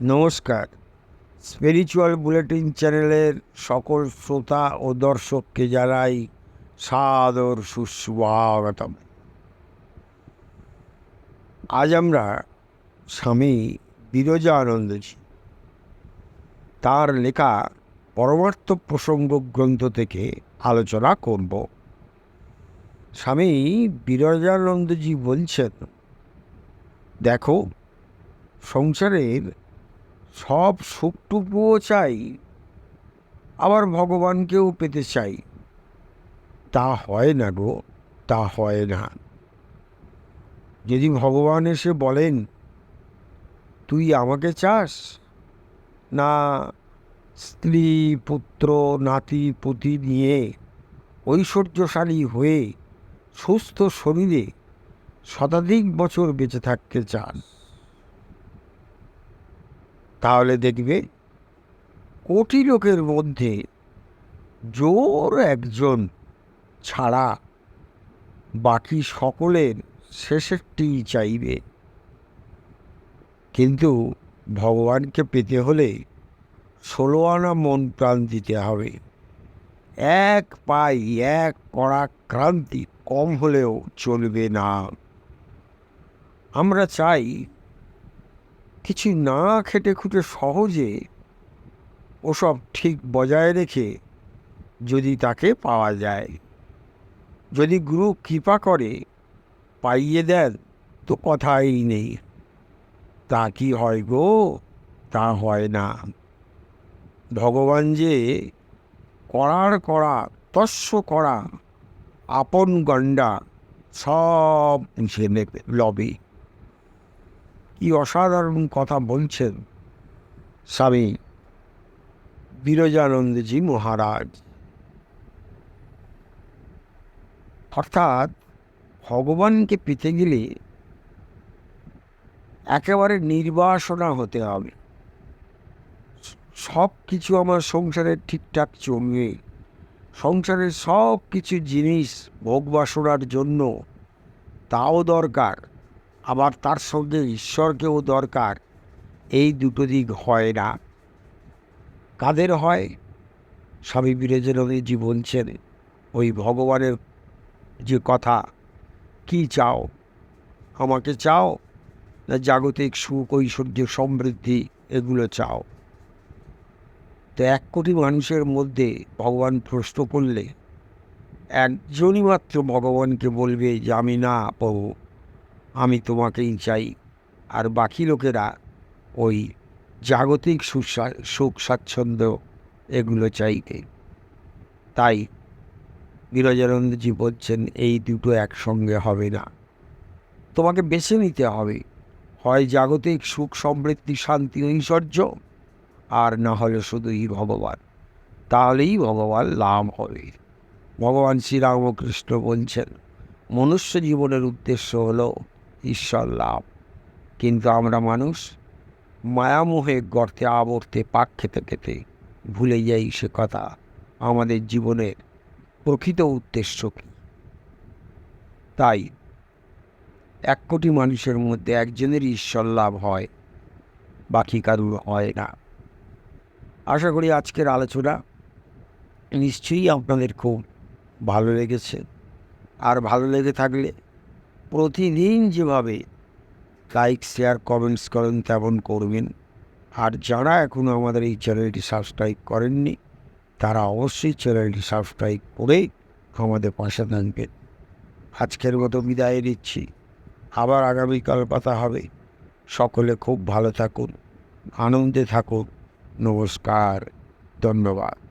নমস্কার। Spiritual bulletin চ্যানেলের সকল শ্রোতা ও দর্শককে জানাই সাদর সুস্বাগতম। আজ আমরা স্বামী বিরজা আনন্দজি তার লেখা পরমার্থ প্রসঙ্গ গ্রন্থ থেকে আলোচনা করব। স্বামী বিরজানন্দজি বলছেন, দেখো, সংসারের সব সুখটুকুও চাই, আবার ভগবানকেও পেতে চাই। তা হয় না গো, তা হয় না। যদি ভগবান এসে বলেন, তুই আমাকে চাস? না, স্ত্রী, পুত্র, নাতি, পুতি নিয়ে ঐশ্বর্যশালী হয়ে সুস্থ শরীরে শতাধিক বছর বেঁচে থাকতে চান। তাহলে দেখবে কোটি লোকের মধ্যে জোর একজন ছাড়া বাকি সকলের শেষেরটি চাইবে। কিন্তু ভগবানকে পেতে হলে ষোলো আনা মন প্রাণ দিতে হবে। এক পাই, এক কড়া ক্রান্তি কম হলেও চলবে না। আমরা চাই কিছু না খেটে খুঁটে সহজে ওসব ঠিক বজায় রেখে যদি তাকে পাওয়া যায়, যদি গুরু কৃপা করে পাইয়ে দেন, তো কথাই নেই। তা কি হয় গো? তা হয় না। ভগবান যে করার করা, তস্য করা, আপন গণ্ডা, সব নেবে, লবে। কি অসাধারণ কথা বলছেন স্বামী বিরজানন্দজি মহারাজ। অর্থাৎ ভগবানকে পেতে গেলে একেবারে নির্বাসনা হতে হবে। সব কিছু আমার সংসারে ঠিকঠাক চলবে। সংসারের সব কিছু জিনিস ভোগ বাসনার জন্য তাও দরকার। আবার তার সঙ্গে ঈশ্বরকেও দরকার। এই দুটো দিক হয় না। কাদের হয়? স্বামী বিরেজনদীজি বলছেন, ওই ভগবানের যে কথা, কি চাও? আমাকে চাও? না জাগতিক সুখ, ঐশ্বর্য সমৃদ্ধি, এগুলো চাও? তো এক কোটি মানুষের মধ্যে ভগবান প্রশ্ন করলে, একজনই মাত্র ভগবানকে বলবে যে, আমি না প্রভু আমি তোমাকেই চাই। আর বাকি লোকেরা ওই জাগতিক সুস্বা- সুখ স্বাচ্ছন্দ্য এগুলো চাইবে। তাই বিরজানন্দজি বলছেন, এই দুটো একসঙ্গে হবে না। তোমাকে বেছে নিতে হবে। হয় জাগতিক সুখ সমৃদ্ধি শান্তি ঐশ্বর্য, আর না হলে শুধুই ভগবান। তাহলেই ভগবান লাভ হবে। ভগবান শ্রীরামকৃষ্ণ বলছেন, মনুষ্য জীবনের উদ্দেশ্য হলো ঈশ্বর লাভ কিন্তু আমরা মানুষ মায়ামোহে গর্তে আবর্তে পাক খেতে খেতে ভুলে যাই সে কথা। আমাদের জীবনের প্রকৃত উদ্দেশ্য কী? তাই এক কোটি মানুষের মধ্যে একজনের ঈশ্বর লাভ হয়, বাকি কারুর হয় না। আশা করি আজকের আলোচনা নিশ্চয়ই আপনাদের খুব ভালো লেগেছে। আর ভালো লেগে থাকলে প্রতিদিন যেভাবে লাইক শেয়ার কমেন্টস করেন, তেমন করবেন। আর যারা এখনও আমাদের এই চ্যানেলটি সাবস্ক্রাইব করেননি, তারা অবশ্যই চ্যানেলটি সাবস্ক্রাইব করে আমাদের পাশে থাকবেন। আজকের মতো বিদায় নিচ্ছি। আবার আগামীকাল পাতা হবে। সকলে খুব ভালো থাকুন, আনন্দে থাকুন। নমস্কার, ধন্যবাদ।